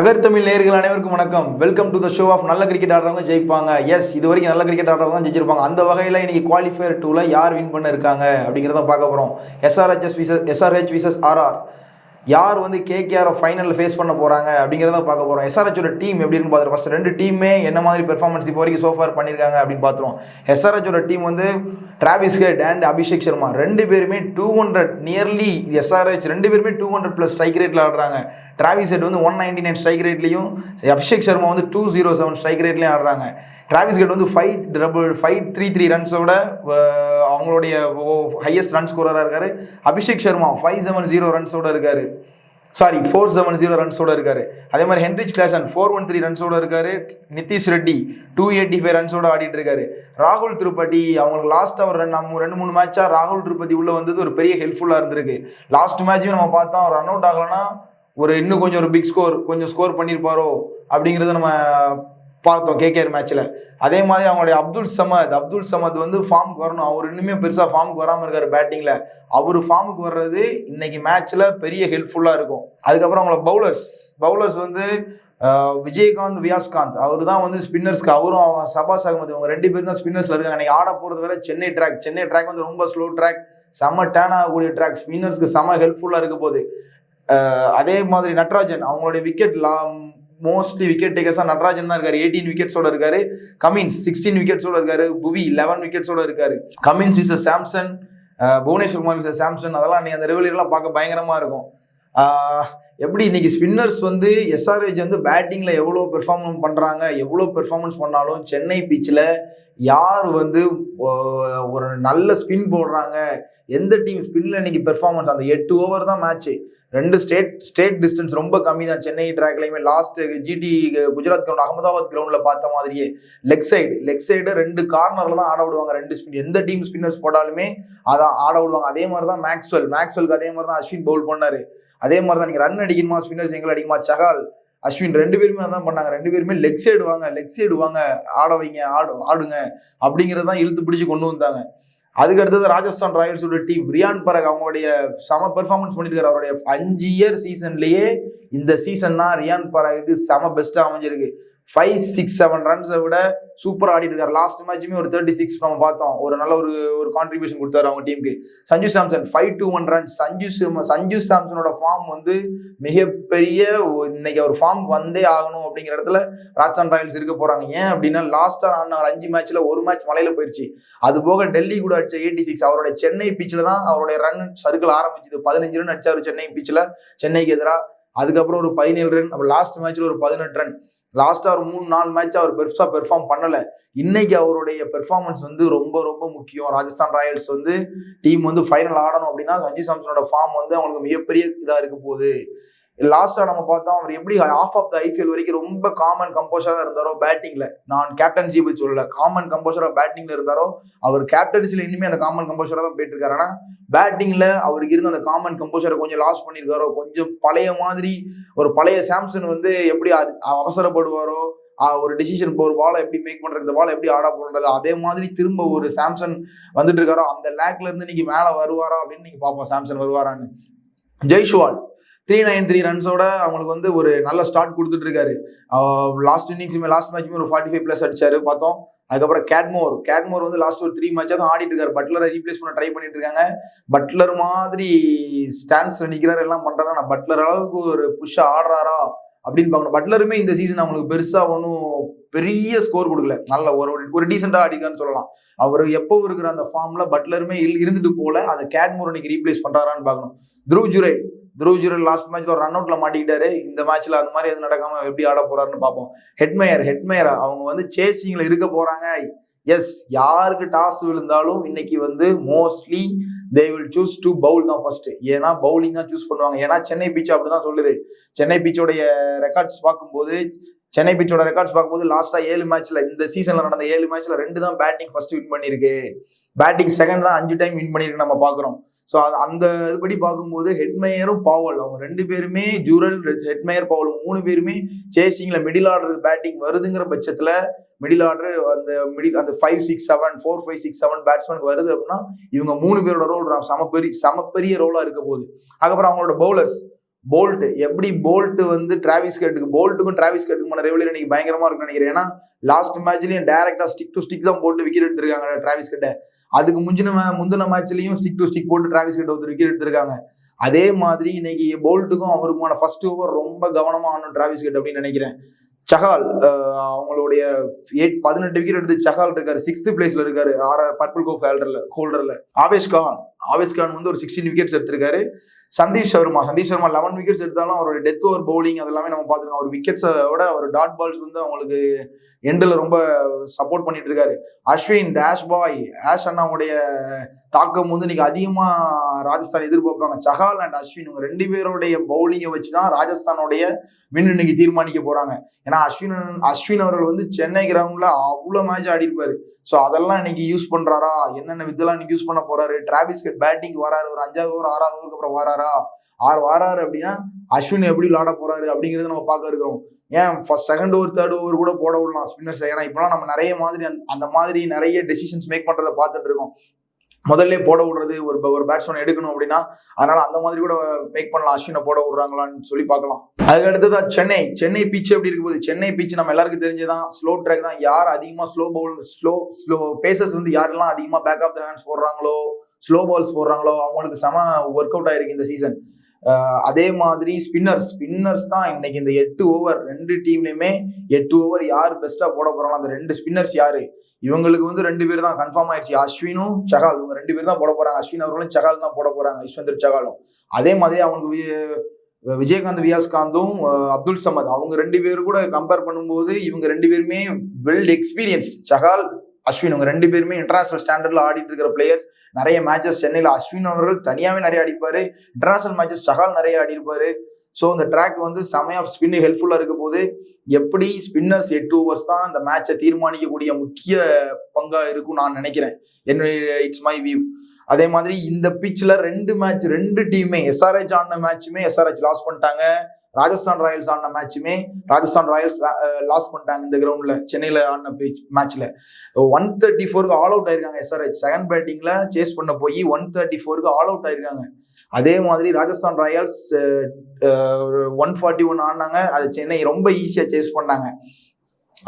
நகர்த்தமிழ் நேர்கள் அனைவருக்கும் வணக்கம். Welcome to the show of நல்ல கிரிக்கெட் ஆடுறவங்க ஜெயிப்பாங்க. எஸ் இது வரைக்கும் நல்ல கிரிக்கெட் ஆடுறவங்க தான் ஜெயிச்சிருப்பாங்க. அந்த வகையில் இன்னைக்கு குவாலிஃபயர் டூவில் யார் வின் பண்ண இருக்காங்க அப்படிங்கிறத பார்க்க போகிறோம் SRHs versus SRH versus RR யார் வந்து கேகேஆரை ஃபைனலில் ஃபேஸ் பண்ண போகிறாங்க அப்படிங்கிறத பார்க்க போகிறோம் எஸ்ஆர்ஹெச்சோட டீம் எப்படி இருக்குன்னு பார்த்துருவோம் ஃபஸ்ட் ரெண்டு டீமே என்ன மாதிரி பெர்ஃபார்மன்ஸ் இப்போ வரைக்கும் சோஃபார் பண்ணியிருக்காங்க அப்படின்னு பார்த்துருவோம். எஸ்ஆர்ஹெச்சோட டீம் வந்து Travis Head and Abhishek Sharma ரெண்டு பேருமே டூ ஹண்ட்ரட் நியர்லி எஸ்ஆர்ஹெச் ரெண்டு பேருமே டூ ஹண்ட்ரட் ப்ளஸ் ஸ்ட்ரைக் ரேட்டில் ஆடுறாங்க. டிராவிஸ் ஹெட் வந்து ஒன் நைன்டி நைன் ஸ்ட்ரைக் ரேட்லையும் அபிஷேக் சர்மா வந்து டூ ஜீரோ செவன் ஸ்ட்ரைக் ரேட்லையும் ஆடுறாங்க. டிராவிஸ் ஹெட் வந்து five double five three three ரன்ஸோட அவங்களுடைய ஹையஸ்ட் ரன் ஸ்கோரராக இருக்காரு. Abhishek Sharma five seven zero ரன்ஸோட இருக்காரு. சாரி ஃபோர் செவன் ஜீரோ ரன்ஸோட இருக்காரு. அதே மாதிரி Heinrich Klaasen four one three ரன்ஸோட இருக்காரு. Nitish Reddy two eighty five ரன்ஸோட ஆடிட்டு இருக்காரு. ராகுல் திருப்பதி அவங்களுக்கு லாஸ்ட் அவர் ரெண்டு நம்ம ரெண்டு மூணு மேட்சா ராகுல் திருப்பதி உள்ள வந்தது ஒரு பெரிய ஹெல்ப்ஃபுல்லாக இருந்திருக்கு. லாஸ்ட் மேட்சும் நம்ம பார்த்தோம் ரன் அவுட் ஆகலன்னா ஒரு இன்னும் கொஞ்சம் ஒரு பிக் ஸ்கோர் கொஞ்சம் ஸ்கோர் பண்ணியிருப்பாரோ அப்படிங்கிறத நம்ம பார்த்தோம் கேகேஆர் மேட்ச்சில் அதே மாதிரி அவங்களுடைய அப்துல் சமத் அப்துல் சமத் வந்து ஃபார்முக்கு வரணும். அவர் இன்னுமே பெருசாக ஃபார்முக்கு வராமல் இருக்காரு பேட்டிங்கில் அவர் ஃபார்முக்கு வர்றது இன்னைக்கு மேட்ச்சில் பெரிய ஹெல்ப்ஃபுல்லாக இருக்கும். அதுக்கப்புறம் அவங்களோட பவுலர்ஸ் பவுலர்ஸ் வந்து விஜயகாந்த் வியாஸ்காந்த். அவர் தான் வந்து ஸ்பின்னர்ஸ்க்கு அவரும் அவன் சபாஸ் அகமது இவங்க ரெண்டு பேரும் தான் ஸ்பின்னர்ஸில் இருக்காங்க. இன்னைக்கு ஆட போகிறது வேற சென்னை ட்ராக் சென்னை ட்ராக் வந்து ரொம்ப ஸ்லோ ட்ராக் செம்ம டேன் ஆகக்கூடிய ட்ராக் ஸ்பின்னர்ஸ்க்கு செம்ம ஹெல்ப்ஃபுல்லாக இருக்க போகுது. அதே மாதிரி நட்ராஜன் அவங்களுடைய விக்கெட் லா மோஸ்ட்லி விக்கெட் டேக்கர்ஸாக நட்ராஜன் தான் இருக்காரு. எயிட்டீன் விக்கெட்ஸோட இருக்காரு. கமின்ஸ் சிக்ஸ்டீன் விக்கெட்ஸோட இருக்காரு. புவி லெவன் விக்கெட்ஸோட இருக்காரு. Cummins versus Samson Bhuvneshwar Kumar versus Samson அதெல்லாம் நீ அந்த ரெவலியர்லாம் பார்க்க பயங்கரமாக இருக்கும். எப்படி இன்னைக்கு ஸ்பின்னர்ஸ் வந்து எஸ்ஆர்ஹெச் வந்து பேட்டிங்கில் எவ்வளோ பெர்ஃபார்மன்ஸ் பண்ணுறாங்க எவ்வளோ பெர்ஃபார்மன்ஸ் பண்ணாலும் சென்னை பீச்சில் யார் வந்து ஒரு நல்ல ஸ்பின் போடுறாங்க எந்த டீம் ஸ்பின்ல இன்னைக்கு பெர்ஃபார்மன்ஸ் அந்த எட்டு ஓவர் தான் மேட்ச் ரெண்டு ஸ்டேட் ஸ்டேட் டிஸ்டன்ஸ் ரொம்ப கம்மி தான். Chennai ட்ராக்லையுமே last GT Gujarat ground Ahmedabad கிரவுண்டில் பார்த்த மாதிரியே. லெக் சைடு லெக் சைடு ரெண்டு கார்னரில் தான் ஆட விடுவாங்க ரெண்டு ஸ்பின் எந்த டீம் ஸ்பின்னர்ஸ் போட்டாலுமே அதான் ஆட விடுவாங்க. அதே மாதிரி தான் மேக்ஸ்வெல் மேக்ஸ்வெல்க்கு அதே மாதிரி தான் அஸ்வின் பவுல் பண்ணார். அதே மாதிரி தான் நீங்கள் ரன் அடிக்கணுமா ஸ்பின்னர்ஸ் எங்களை அடிக்குமா சகால் அஸ்வின் ரெண்டு பேருமே அதான் பண்ணாங்க. ரெண்டு பேருமே லெக் சைடு வாங்க லெக் சைடு வாங்க ஆட வைங்க ஆடு ஆடுங்க அப்படிங்கிறது தான் இழுத்து பிடிச்சு கொண்டு வந்தாங்க. அதுக்கு அடுத்தது ராஜஸ்தான் ராயல்ஸோட டீம் ரியான் பரக் அவங்களுடைய செம பெர்ஃபார்மன்ஸ் பண்ணியிருக்காரு அவருடைய அஞ்சு இயர் சீசன்லயே இந்த சீசன் தான் ரியான் பரகுக்கு செம பெஸ்ட்டாக அமைஞ்சிருக்கு. ஃபைவ் சிக்ஸ் செவன் ரன்ஸை விட சூப்பராக ஆடிட்டு இருக்காரு லாஸ்ட் மேட்சுமே ஒரு தேர்ட்டி சிக்ஸ் நம்ம பார்த்தோம். ஒரு நல்ல ஒரு ஒரு கான்ட்ரிபியூஷன் கொடுத்தாரு அவங்க டீமுக்கு Sanju Samson five two one runs Sanju Sanju சாம்சனோட form வந்து மிகப்பெரிய இன்னைக்கு அவர் ஃபார்ம் வந்தே ஆகணும் அப்படிங்கிற இடத்துல ராஜஸ்தான் ராயல்ஸ் இருக்க போறாங்க. ஏன் அப்படின்னா லாஸ்டா ஆன அஞ்சு மேட்ச்ல ஒரு மேட்ச் மலையில போயிடுச்சு அது போக டெல்லி கூட அடிச்ச எயிட்டி சிக்ஸ் அவருடைய சென்னை பிச்சில் தான் அவருடைய ரன் சர்க்கிள் ஆரம்பிச்சது. பதினஞ்சு ரன் அடிச்சாரு சென்னை பிச்சில் சென்னைக்கு எதிராக அதுக்கப்புறம் ஒரு பதினேழு ரன் அப்புறம் லாஸ்ட் மேட்ச்ல ஒரு பதினெட்டு ரன் லாஸ்டா ஒரு மூணு நாலு மேட்ச் அவர் பெருசா பெர்ஃபார்ம் பண்ணல. இன்னைக்கு அவருடைய பெர்ஃபார்மன்ஸ் வந்து ரொம்ப ரொம்ப முக்கியம். ராஜஸ்தான் ராயல்ஸ் வந்து டீம் வந்து ஃபைனல் ஆடணும் அப்படின்னா சஞ்சு சாம்சனோட ஃபார்ம் வந்து அவங்களுக்கு மிகப்பெரிய இதா இருக்க போகுது. லாஸ்டா நம்ம பார்த்தோம் அவர் எப்படி ஆஃப் ஆஃப் த ஐபிஎல் வரைக்கும் ரொம்ப காமன் கம்போசரா இருந்தாரோ பேட்டிங்ல நான் கேப்டன்சி பத்தி சொல்லல. காமன் கம்போசரா பேட்டிங்ல இருந்தாரோ அவர் கேப்டன்சில இனிமே அந்த காமன் கம்போசரா தான் போயிட்டு இருக்காரு. ஆனா பேட்டிங்ல அவருக்கு இருந்த அந்த காமன் கம்போசரை கொஞ்சம் லாஸ் பண்ணியிருக்காரோ கொஞ்சம் பழைய மாதிரி ஒரு பழைய சாம்சன் வந்து எப்படி அ- அவசரப்படுவாரோ ஒரு டிசிஷன் இப்போ ஒரு பாலை எப்படி மேக் பண்றது இந்த பாலை எப்படி ஆடா போடுறது அதே மாதிரி திரும்ப ஒரு சாம்சன் வந்துட்டு இருக்காரோ அந்த லேக்ல இருந்து இன்னைக்கு மேல வருவாரா அப்படின்னு நீங்க பார்ப்போம் சாம்சன் வருவாரான்னு. ஜெய்ஷ்வால் த்ரீ நைன் த்ரீ ரன்ஸோட அவங்களுக்கு வந்து ஒரு நல்ல ஸ்டார்ட் கொடுத்துட்டு இருக்காரு லாஸ்ட் இன்னிங்ஸுமே லாஸ்ட் மேட்சுமே ஒரு ஃபார்ட்டி ஃபைவ் ப்ளஸ் அடிச்சாரு பார்த்தோம். அதுக்கப்புறம் கேட்மோர் கேட்மோர் வந்து லாஸ்ட் ஒரு த்ரீ மேட்சாக தான் ஆடிட்டு இருக்காரு. பட்லரை ரீப்ளேஸ் பண்ண ட்ரை பண்ணிட்டு இருக்காங்க. பட்லர் மாதிரி ஸ்டாண்ட்ஸ்ல நிற்கிறாரு எல்லாம் பண்றாரு? ஆனால் பட்லர் அளவுக்கு ஒரு புஷ்ஷா ஆடுறாரா? அப்படின்னு பார்க்கணும். பட்லருமே இந்த சீசன் அவங்களுக்கு பெருசா ஒன்றும் பெரிய ஸ்கோர் கொடுக்கல. நல்ல ஒரு ஒரு டீசெண்டா அடிக்கான்னு சொல்லலாம். அவர் எப்போ இருக்கிற அந்த ஃபார்ம்ல பட்லருமே இல்- இருந்துட்டு போல அதை கேட்மோர் இன்னைக்கு ரீப்ளேஸ் பண்றாரான்னு பார்க்கணும். Dhruv Jurel three zero last மேட்ச்ல ஒரு ரன் அவுட்ல மாட்டிக்கிட்டாரு. இந்த மேட்ச்ல அந்த மாதிரி எதுவும் நடக்காம எப்படி ஆட போறாருன்னு பார்ப்போம். ஹெட்மேயர் ஹெட்மேயர் அவங்க வந்து சேசிங்ல இருக்க போறாங்க. எஸ் யாருக்கு டாஸ் விழுந்தாலும் இன்னைக்கு வந்து mostly they will choose to bowl தான் ஃபர்ஸ்ட் ஏன்னா பவுலிங் தான் சூஸ் பண்ணுவாங்க. ஏன்னா சென்னை பீச் அப்படிதான் சொல்லுது. சென்னை பீச்சோடைய ரெக்கார்ட்ஸ் பார்க்கும்போது சென்னை பீச்சோட ரெக்கார்ட்ஸ் பார்க்கும்போது லாஸ்டா ஏழு மேட்ச்ல இந்த சீசன்ல நடந்த ஏழு மேட்ச்ல ரெண்டு தான் பேட்டிங் ஃபர்ஸ்ட் வின் பண்ணிருக்கு பேட்டிங் செகண்ட் தான் அஞ்சு டைம் வின் பண்ணிருக்கு நம்ம பாக்குறோம் ஸோ அந்த இதுபடி பார்க்கும்போது ஹெட்மேயரும் பாவல். அவங்க ரெண்டு பேருமே ஜூரல் ஹெட்மேயர் பாவல் மூணு பேருமே சேசிங்கில் மிடில் ஆர்டர் பேட்டிங் வருதுங்கிற பட்சத்தில் மிடில் ஆர்டர் அந்த மிடில் அந்த five six seven four five six seven batsman வருது அப்படின்னா இவங்க மூணு பேரோட ரோல் சம பெரிய சம பெரிய ரோலாக இருக்க போகுது. அதுக்கப்புறம் அவங்களோட பவுலர்ஸ் போல்ட் எப்படி போல்ட் வந்து டிராவிஸ் கேட்டுக்கு போல்ட்டுக்கும் டிராவிஸ் கேட்டுக்குமான ரெவலியர் இன்னைக்கு பயங்கரமா இருக்கும்னு நினைக்கிறேன். ஏன்னா லாஸ்ட் மேட்ச்லயும் டேரக்டா ஸ்டிக் டு ஸ்டிக் தான் போட்டு விக்கெட் எடுத்திருக்காங்க டிராவிஸ் கிட்ட அதுக்கு முந்தின முந்தின மேட்ச்லயும் ஸ்டிக் டு ஸ்டிக் போட்டு டிராவிஸ் கிட்ட ஒருத்தர் விக்கெட் எடுத்திருக்காங்க. அதே மாதிரி இன்னைக்கு போல்ட்டுக்கும் அவருக்குமான ஃபர்ஸ்ட் ஓவர் ரொம்ப கவனமா ஆனும் டிராவிஸ் கட் அப்படின்னு நினைக்கிறேன். சஹால் அவங்களுடைய எயிட் பதினெட்டு விக்கெட் எடுத்து சஹால் இருக்காரு. சிக்ஸ்த் பிளேஸ்ல இருக்காரு. ஆற பர்பிள் கோப் ஹோல்டர்ல ஹோல்டர்ல ஆவேஷ் கான் ஆவேஷ் கான் வந்து ஒரு சிக்ஸ்டீன் விக்கெட்ஸ் எடுத்திருக்காரு. சந்தீப் சர்மா. சந்தீப் சர்மா லெவன் விக்கெட்ஸ் எடுத்தாலும் அவருடைய டெத் ஓவர் பவுலிங் அதெல்லாமே நம்ம பார்த்துருக்கோம். அவர் விக்கெட்ஸோட அவர் டாட் பால்ஸ் வந்து அவங்களுக்கு எண்டில் ரொம்ப சப்போர்ட் பண்ணிட்டு இருக்காரு அஸ்வின் டேஷ் பாய் ஆஷ் அண்ணாவுடைய தாக்கம் வந்து இன்னைக்கு அதிகமாக ராஜஸ்தான் எதிர்பார்ப்பாங்க. சஹால் அண்ட் அஸ்வின் இவங்க ரெண்டு பேருடைய பவுலிங்கை வச்சு தான் ராஜஸ்தானுடைய வின் இன்னைக்கு தீர்மானிக்க போகிறாங்க ஏன்னா அஸ்வின் அஸ்வின் அவர்கள் வந்து சென்னை கிரவுண்டில் அவ்வளோ மேட்ச் ஆடிருப்பாரு ஸோ அதெல்லாம் இன்னைக்கு யூஸ் பண்றாரா? என்னென்ன வித்தெல்லாம் இன்னைக்கு யூஸ் பண்ண போறாரு? டிராவிஸ் கட் பேட்டிங் வராரு. ஒரு அஞ்சாவது ஓவர் ஆறாவது ஓவருக்கு அப்புறம் வராரா? ஆறு வாராரு அப்படின்னா அஸ்வின் எப்படி விளாட போறாரு அப்படிங்கிறத நம்ம பார்க்க இருக்கிறோம். ஏன்? First second over third over கூட போட விடலாம் ஸ்பின்னர்ஸ் ஏன்னா இப்பெல்லாம் நம்ம நிறைய மாதிரி அந்த- அந்த மாதிரி நிறைய டெசிஷன்ஸ் மேக் பண்றதை பார்த்துட்டு இருக்கோம். முதல்ல போட விடுறது ஒரு ஒரு பேட்ஸ்மேன் எடுக்கணும் அப்படின்னா அதனால அந்த மாதிரி கூட மேக் பண்ணலாம். அஸ்வினை போட விடுறாங்களான்னு சொல்லி பார்க்கலாம். அதுக்கு அடுத்ததா சென்னை. சென்னை பிச் எப்படி இருக்கும் போது சென்னை பிச் நம்ம எல்லாருக்கும் தெரிஞ்சதான் ஸ்லோ ட்ராக் தான். யார் அதிகமா slow bowl slow slow paces வந்து யாரெல்லாம் அதிகமா பேக் ஆஃப் த ஹேண்ட்ஸ் போடுறாங்களோ ஸ்லோ பால்ஸ் போடுறாங்களோ அவங்களுக்கு செம ஒர்க் அவுட் ஆயிருக்கு இந்த சீசன் அதே மாதிரி ஸ்பின்னர்ஸ் ஸ்பின்னர்ஸ் தான் இன்னைக்கு இந்த எட்டு ஓவர் ரெண்டு டீம்லையுமே எட்டு ஓவர் யார் பெஸ்ட்டாக போட போகிறாங்க அந்த ரெண்டு ஸ்பின்னர்ஸ் யாரு? இவங்களுக்கு வந்து ரெண்டு பேர் தான் கன்ஃபார்ம் ஆயிடுச்சு. அஸ்வினும் சகால் இவங்க ரெண்டு பேர் தான் போட போகிறாங்க அஸ்வின் அவர்களும் சகால் தான் போட போகிறாங்க யஷ்வந்தர் சகாலும். அதே மாதிரி அவங்களுக்கு வி- விஜயகாந்த் வியாஸ்காந்தும் அப்துல் சமத். அவங்க ரெண்டு பேரும் கூட கம்பேர் பண்ணும்போது இவங்க ரெண்டு பேருமே வெல் எக்ஸ்பீரியன்ஸ்ட் சகால் அஸ்வின் அவங்க ரெண்டு பேருமே இன்டர்நேஷனல் ஸ்டாண்டர்ட்ல ஆடிட்டு இருக்கிற பிளேயர்ஸ் நிறைய மேட்சஸ் சென்னையில் அஸ்வின் அவர்கள் தனியாகவே நிறைய அடிப்பாரு இன்டர்நேஷனல் மேட்சஸ் சஹால் நிறைய ஆடிருப்பாரு ஸோ இந்த ட்ராக் வந்து செமையா ஸ்பின்னு ஹெல்ப்ஃபுல்லாக இருக்க போது எப்படி ஸ்பின்னர்ஸ் எட்டு ஓவர்ஸ் தான் இந்த மேட்சை தீர்மானிக்கக்கூடிய முக்கிய பங்காக இருக்கும் நான் நினைக்கிறேன். என்னுடைய இட்ஸ் மை வியூ அதே மாதிரி இந்த பிச்சில் ரெண்டு மேட்ச் ரெண்டு டீமே எஸ்ஆர்ஹெச் ஆடின மேட்சுமே எஸ்ஆர்ஹெச் லாஸ் பண்ணிட்டாங்க. ராஜஸ்தான் ராயல்ஸ் ஆடின மேட்சுமே ராஜஸ்தான் ராயல்ஸ் லாஸ் பண்ணிட்டாங்க இந்த கிரவுண்டில் சென்னையில் ஆடின பிச் மேட்ச்சில் ஒன் தேர்ட்டி ஃபோருக்கு ஆல் அவுட் ஆயிருக்காங்க எஸ்ஆர்ஹெச் செகண்ட் பேட்டிங்கில் சேஸ் பண்ண போய் ஒன் தேர்ட்டி ஃபோருக்கு ஆல் அவுட் ஆயிருக்காங்க. அதே மாதிரி Rajasthan Royals one forty one ஆடினாங்க. அது சென்னை ரொம்ப ஈஸியாக சேஸ் பண்ணாங்க.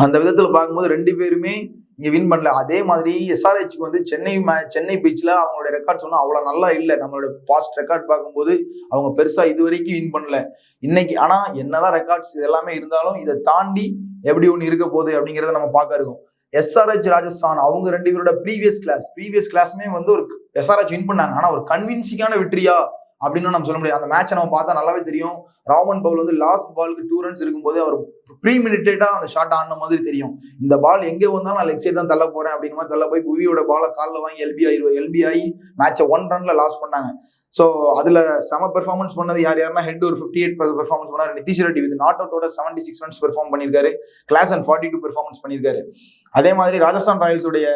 அந்த விதத்தில் பார்க்கும்போது ரெண்டு பேருமே இங்கே வின் பண்ணல. அதே மாதிரி எஸ்ஆர்ஹெச்க்கு வந்து சென்னை மே- சென்னை பீச்சில் அவங்களோட ரெக்கார்ட்ஸ் ஒன்றும் அவ்வளோ நல்லா இல்லை. நம்மளோட பாஸ்ட் ரெக்கார்ட் பார்க்கும்போது அவங்க பெருசாக இது வரைக்கும் வின் பண்ணல. இன்னைக்கு என்ன என்னதான் ரெக்கார்ட்ஸ் இதெல்லாமே இருந்தாலும் இதை தாண்டி எப்படி ஒன்று இருக்க போகுது அப்படிங்கிறத நம்ம பார்க்க இருக்கோம். எஸ்ஆர்ஹெச் ராஜஸ்தான் அவங்க ரெண்டு பேரோட ப்ரீவியஸ் கிளாஸ் ப்ரீவியஸ் கிளாஸ்மே வந்து ஒரு எஸ்ஆர்ஹெச் வின் பண்ணாங்க. ஆனால் ஒரு கன்வின்சிங்கான வெற்றியா அப்படின்னு நம்ம சொல்ல முடியாது. அந்த மேட்சை நம்ம பார்த்தா நல்லாவே தெரியும். ராமன் பவுல் வந்து லாஸ்ட் பாலுக்கு டூ ரன்ஸ் இருக்கும்போது அவர் ப்ரீ மினிட்டேட்டா அந்த ஷாட் ஆன மாதிரி தெரியும். இந்த பால் எங்கே வந்தாலும் நான் லெக் சைடு தான் தள்ள போறேன் அப்படிங்கிற மாதிரி தள்ள போய் புவியோட பாலை காலில் வாங்கி எல்பி ஆயிரும் எல்பி ஆகி மேட்சை ஒன் ரன்ல லாஸ் பண்ணாங்க. ஸோ அதுல செம பெர்ஃபார்மன்ஸ் பண்ணது யார் யாருன்னா ஹெட் ஒரு ஃபிஃப்டி எயிட் பெர்ஃபார்மன்ஸ் பண்ணாரு. நிதிஷ் ரெட்டி வித் நாட் அவுட்டோட செவன்டி சிக்ஸ் ரன்ஸ் பெர்ஃபார்ம் பண்ணியிருக்காரு. Klaasen and forty two performance பண்ணியிருக்காரு. அதே மாதிரி ராஜஸ்தான் ராயல்ஸுடைய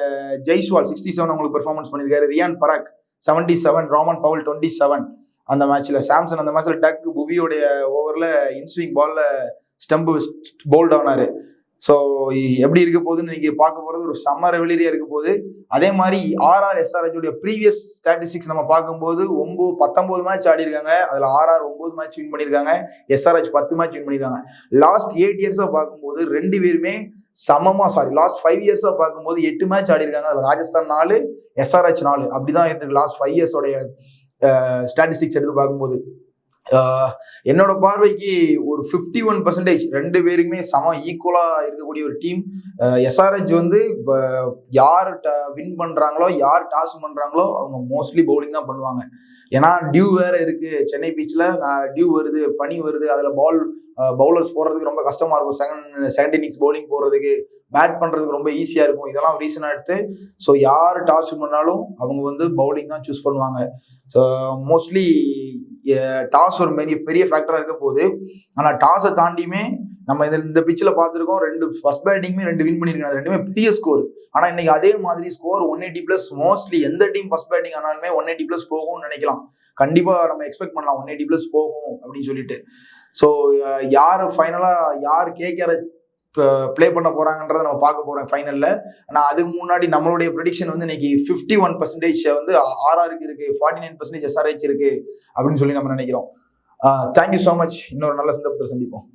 ஜெய்ஸ்வால் சிக்ஸ்டி செவன் உங்களுக்கு பெர்ஃபார்மன்ஸ் பண்ணியிருக்காரு. Riyan Parag seventy seven Rovman Powell twenty seven அந்த மேட்ச்ல சாம்சன் அந்த மேட்ச்ல டக் புவியோடைய ஓவர்ல இன்ஸ்விங் பால்ல ஸ்டம்பு போல்ட் ஆனாரு. ஸோ எப்படி இருக்க போகுதுன்னு இன்னைக்கு பார்க்க போறது ஒரு செம்ம ரெவலியரியா இருக்க போகுது. அதே மாதிரி ஆர்ஆர் எஸ்ஆர்ஹெச்சுடைய ப்ரீவியஸ் ஸ்டாட்டிஸ்டிக்ஸ் நம்ம பார்க்கும்போது ஒம்பது பத்தொன்பது மேட்ச் ஆடி இருக்காங்க அதுல ஆர்ஆர் ஒன்பது மேட்ச் வின் பண்ணியிருக்காங்க. எஸ்ஆர்ஹெச் பத்து மேட்ச் வின் பண்ணியிருக்காங்க. லாஸ்ட் எயிட் இயர்ஸா பார்க்கும்போது ரெண்டு பேருமே சமமா சாரி லாஸ்ட் ஃபைவ் இயர்ஸா பார்க்கும்போது எட்டு மேட்ச் ஆடி இருக்காங்க அதுல ராஜஸ்தான் நாலு எஸ்ஆர்ஹெச் நாலு. அப்படிதான் இருந்திருக்கு லாஸ்ட் ஃபைவ் இயர்ஸோடைய ஸ்டாட்டிஸ்டிக்ஸ் எடுத்து பார்க்கும்போது என்னோட பார்வைக்கு ஒரு ஃபிஃப்டி ஒன் பர்சன்டேஜ் ரெண்டு பேருக்குமே சம ஈக்குவலா இருக்கக்கூடிய ஒரு டீம் எஸ்ஆர்ஹெச் வந்து யார் வின் பண்றாங்களோ யார் டாஸ் பண்றாங்களோ அவங்க மோஸ்ட்லி பவுலிங் தான் பண்ணுவாங்க. ஏன்னா டியூ வேற இருக்கு. சென்னை பீச்சில் டியூ வருது பனி வருது அதில் பால் பவுலர்ஸ் போடுறதுக்கு ரொம்ப கஷ்டமா இருக்கும். செகண்ட் செகண்ட் இன்னிங்ஸ் பவுலிங் போடுறதுக்கு பேட் பண்றதுக்கு ரொம்ப ஈஸியா இருக்கும். இதெல்லாம் ரீசனா எடுத்து ஸோ யார் டாஸ் பண்ணாலும் அவங்க வந்து பவுலிங் தான் சூஸ் பண்ணுவாங்க. ஸோ மோஸ்ட்லி டாஸ் ஒரு பெரிய பெரிய ஃபேக்டரா இருக்க போகுது. ஆனா டாஸை தாண்டியுமே நம்ம இந்த இந்த பிச்சில் பார்த்துருக்கோம் ரெண்டு ஃபர்ஸ்ட் பேட்டிங்குமே ரெண்டு வின் பண்ணிருக்காங்க அது ரெண்டுமே பெரிய ஸ்கோர் ஆனால் இன்னைக்கு அதே மாதிரி score one eighty plus mostly எந்த டீம் ஃபர்ஸ்ட் பேட்டிங் ஆனாலுமே ஒன் எயிட்டி ப்ளஸ் போகும்னு நினைக்கலாம். கண்டிப்பாக நம்ம எக்ஸ்பெக்ட் பண்ணலாம். ஒன் எயிட்டி ப்ளஸ் போகும் அப்படின்னு சொல்லிட்டு. ஸோ யார் ஃபைனலாக யார் கேகேஆர் ப்ளே பண்ண போறாங்கன்றத நம்ம பார்க்க போறோம் ஃபைனல்ல ஆனால் அதுக்கு முன்னாடி நம்மளுடைய ப்ரடிக்ஷன் வந்து இன்னைக்கு ஃபிஃப்டி ஒன் பர்சன்டேஜ் வந்து ஆர்ஆருக்கு இருக்கு ஃபார்ட்டி நைன் பர்சன்டேஜ் எஸ்ஆர்ஹெச் இருக்கு அப்படின்னு சொல்லி நம்ம நினைக்கிறோம். தேங்க்யூ ஸோ மச் இன்னொரு நல்ல சந்தர்ப்பத்தில் சந்திப்போம்.